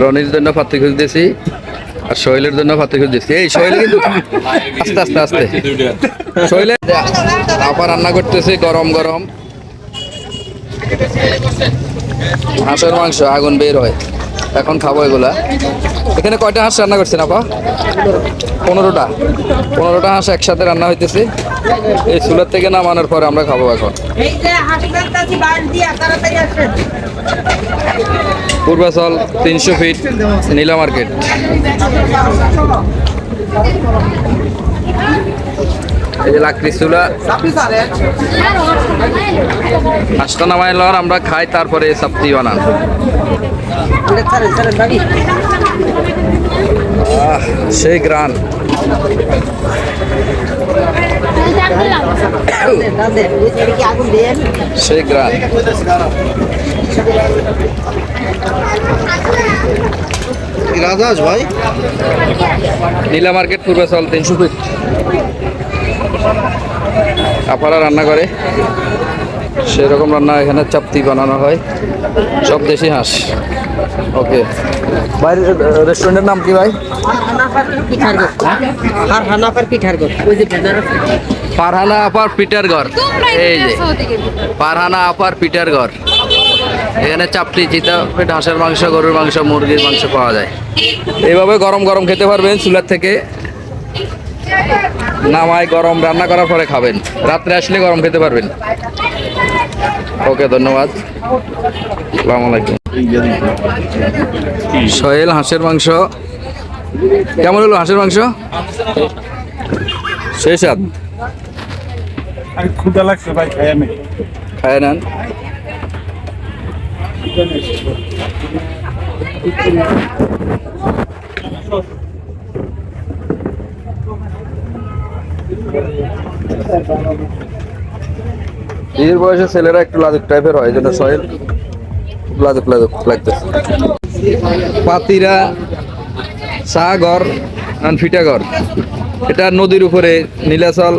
রনির জন্য পাত্রী দিয়েছি, আর শৈলের জন্য পাত্রী দিয়েছি। এই শৈল কিন্তু আস্তে আস্তে আস্তে। শৈলে আবার রান্না করতেছি গরম গরম। হাঁসের মাংস, আগুন বের হয়। এখন খাব এগুলা। এখানে কয়টা হাঁস রান্না করছেন আপা? পনেরোটা। পনেরোটা হাঁস একসাথে রান্না হইতেছে। এই চুলার থেকে নামানোর পরে আমরা খাব এখন। পূর্বাচল তিনশো ফিট নীলা মার্কেট। এই যে লাকড়ি চুলা। হাঁসটা নামাই লওয়ার আমরা খাই তারপরে সাপ্তি বানান। আহ, সেই গ্রান। সেই গ্রান। রাজাস ভাই? নীলা মার্কেট পূর্বাচল তিনশো ফিট। আপারা রান্না করে? সেরকম রান্না এখানে চাপতি বানানো হয়। সব দেশি হাঁস। ওকে। বাইরে রেস্টুরেন্টের নাম কি ভাই? পারহানা আপার পিটারগড়। এই যে পারহানা আপার পিটারগড়। এখানে চাপটি চিতা হাঁসের মাংস গরুর মাংস মুরগির মাংস পাওয়া যায়। এইভাবে গরম গরম খেতে পারবেন চুলার থেকে। নামায় গরম রান্না করার পরে খাবেন। রাত্রে আসলে গরম খেতে পারবেন। ওকে ধন্যবাদ। আসসালামু আলাইকুম। সোহেল হাঁসের মাংস। কেমন হলো হাঁসের মাংস? সেই স্বাদ। ক্ষুদা লাগছে ভাই আমি খায় নেন। বিয়ের বয়সে ছেলেরা একটু লাজুক টাইপের হয় যেটা সয়েল লাজুক লাজুক লাগতেছে। পাতিরা, সাগর, আর ফিটাগর এটা নদীর উপরে, নীলাচল,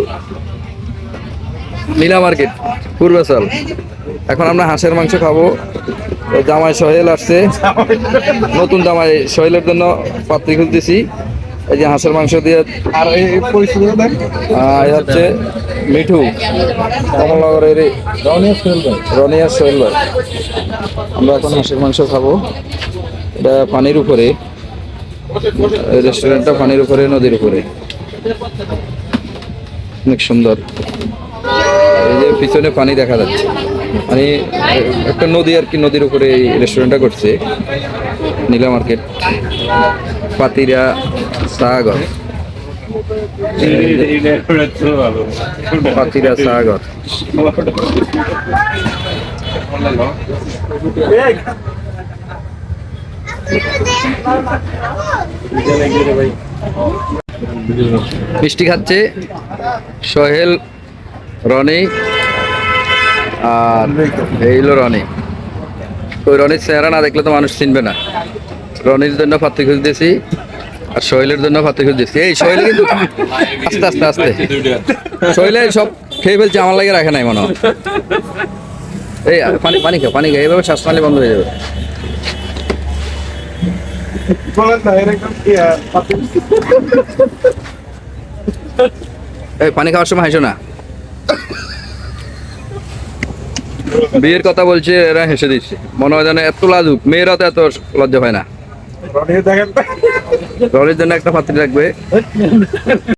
নীলা মার্কেট, পূর্বাচল। এখন আমরা হাঁসের মাংস খাব। জামাই সোহেল আসছে। নতুন জামাই সোহেলের জন্য পাত্রী খুলতেছি এই যে হাঁসের মাংস দিয়ে আর এই হচ্ছে মিঠু কমলনগরের রনিয়া সোহেল ভাই। আমরা এখন হাঁসের মাংস খাব। এটা পানির উপরে। এই রেস্টুরেন্টটা পানির উপরে নদীর উপরে। অনেক সুন্দর। এই যে পিছনে পানি দেখা যাচ্ছে। মানে একটা নদী আর কি, নদীর উপরে এই রেস্টুরেন্টটা করছে, নীলা মার্কেট, পাতিরা, সাগর। পাতিরা, সাগর। মিষ্টি খাচ্ছে সোহেল, রনি। আর এই হলো রনি। ওই রনির চেহারা না দেখলে তো মানুষ চিনবে না। রনির জন্য পাত্রী খুঁজতেছি আর সোহেলের জন্য পাত্রী খুঁজতেছি এই সোহেল কিন্তু আস্তে আস্তে আস্তে। সোহেলে সব খেয়ে ফেলছে আমার লাগে রাখে নাই মনে এই পানি পানি খা পানি খা এইভাবে শ্বাস নালে বন্ধ হয়ে যাবে। এই পানি খাওয়ার সময় হাসো না। বিয়ের কথা বলছে এরা হেসে দিচ্ছে। মনে হয় যেন এত লাজুক। মেয়েরা তো এত লজ্জা হয় না। রনির জন্য একটা পাত্রী লাগবে